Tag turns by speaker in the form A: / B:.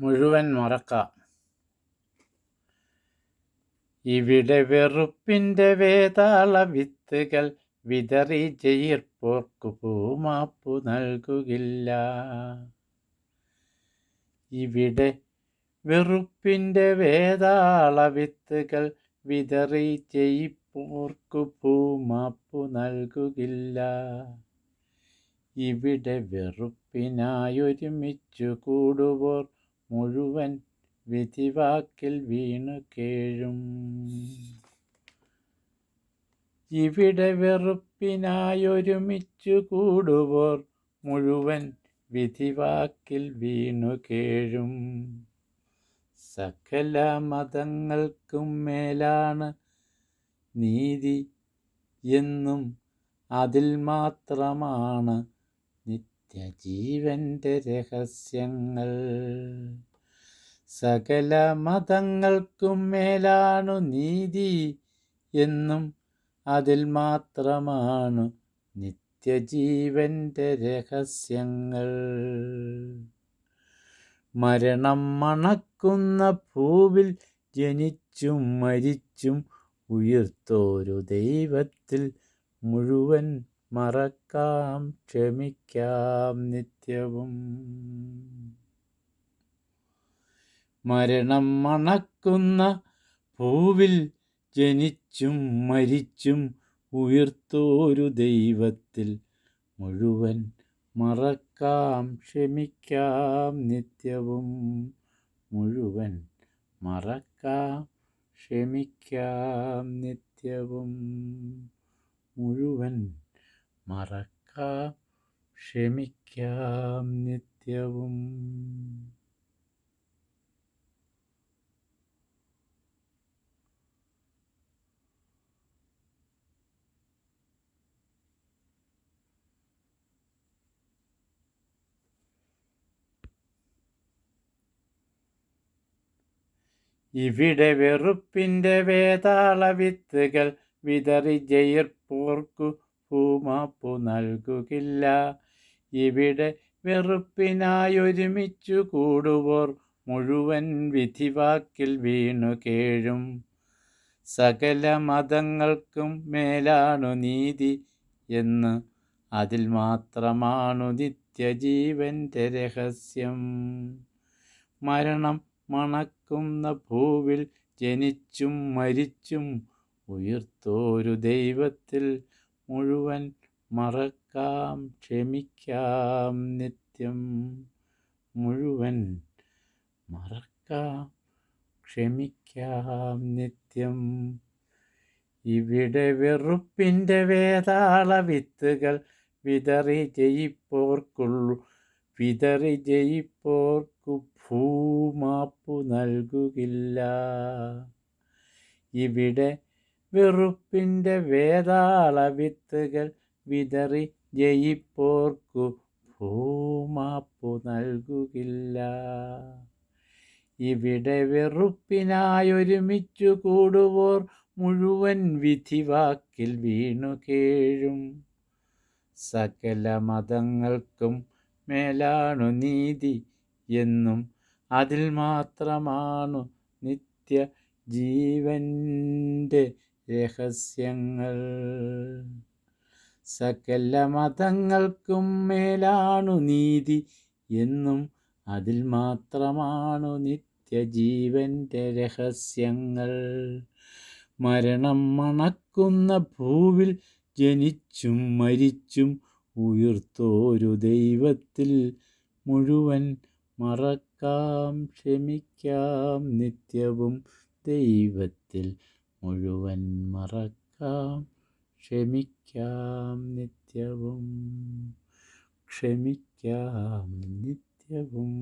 A: മുഴുവൻ മറക്കാം. ഇവിടെ വെറുപ്പിന്റെ വേതാള വിത്തുകൾ വിതറി ജയിർപ്പോർക്കു പൂമാപ്പു നൽകുകില്ല. ഇവിടെ വെറുപ്പിന്റെ വേതാള വിത്തുകൾ വിതറി ജയിപ്പോർക്കു പൂമാപ്പു നൽകുകില്ല. ഇവിടെ വെറുപ്പിനായൊരുമിച്ചു കൂടുവോർ മുഴുവൻ വിധിവാക്കിൽ വീണു കേഴും. ഇവിടെ വെറുപ്പിനായൊരുമിച്ചു കൂടുവോർ മുഴുവൻ വിധിവാക്കിൽ വീണു കേഴും. സകല മതങ്ങൾക്കും മേലാണ് നീതി എന്നും അതിൽ മാത്രമാണ് നിത്യജീവന്റെ രഹസ്യങ്ങൾ. സകല മതങ്ങൾക്കും മേലാണു നീതി എന്നും അതിൽ മാത്രമാണു നിത്യജീവന്റെ രഹസ്യങ്ങൾ. മരണം മണക്കുന്ന ഭൂവിൽ ജനിച്ചും മരിച്ചും ഉയർത്തോരു ദൈവത്തിൽ മുഴുവൻ മറക്കാം ക്ഷമിക്കാം നിത്യവും. മരണം മണക്കുന്ന പൂവിൽ ജനിച്ചും മരിച്ചും ഉയർത്തോരു ദൈവത്തിൽ മുഴുവൻ മറക്കാം ക്ഷമിക്കാം നിത്യവും. മുഴുവൻ മറക്കാം ക്ഷമിക്കാം നിത്യവും. മുഴുവൻ മറക്കാം ക്ഷമിക്കാം നിത്യവും. ഇവിടെ വെറുപ്പിന്റെ വേതാള വിത്തുകൾ വിതറി ജയിർപ്പോർക്കു പൂമാപ്പു നൽകുകില്ല. ഇവിടെ വെറുപ്പിനായൊരുമിച്ചു കൂടുവോർ മുഴുവൻ വിധിവാക്കിൽ വീണു കേഴും. സകല മതങ്ങൾക്കും മേലാണു നീതി എന്ന് അതിൽ മാത്രമാണു നിത്യജീവന്റെ രഹസ്യം. മരണം മണക്കുന്ന ഭൂവിൽ ജനിച്ചും മരിച്ചും ഉയർത്തോരു ദൈവത്തിൽ മുഴുവൻ മറക്കാം ക്ഷമിക്കാം നിത്യം. മുഴുവൻ മറക്കാം ക്ഷമിക്കാം നിത്യം. ഇവിടെ വെറുപ്പിന്റെ വേതാള വിത്തുകൾ വിതറി ജയിപ്പോർക്കുള്ളു. വിതറി ജയിപ്പോർക്കു ഭൂമാപ്പു നൽകുകില്ല. ഇവിടെ വെറുപ്പിന്റെ വേതാള വിത്തുകൾ വിതറി ജയിപ്പോർക്കു ഭൂമാപ്പു നൽകുകില്ല. ഇവിടെ വെറുപ്പിനായൊരുമിച്ചു കൂടുവോർ മുഴുവൻ വിധിവാക്കിൽ വീണു കേഴും. സകല മതങ്ങൾക്കും മേലാണു നീതി എന്നും അതിൽ മാത്രമാണു നിത്യ ജീവന്റെ രഹസ്യങ്ങൾ. സകല മതങ്ങൾക്കും മേലാണു നീതി എന്നും അതിൽ മാത്രമാണു നിത്യജീവന്റെ രഹസ്യങ്ങൾ. മരണം മണക്കുന്ന ഭൂവിൽ ജനിച്ചും മരിച്ചും ഉയർത്തോരു ദൈവത്തിൽ മുഴുവൻ മറക്കാം ക്ഷമിക്കാം നിത്യവും ദൈവത്തിൽ മുഴുവൻ മറക്കാം. ക്ഷമിക്കാം നിത്യവും. ക്ഷമിക്കാം നിത്യവും.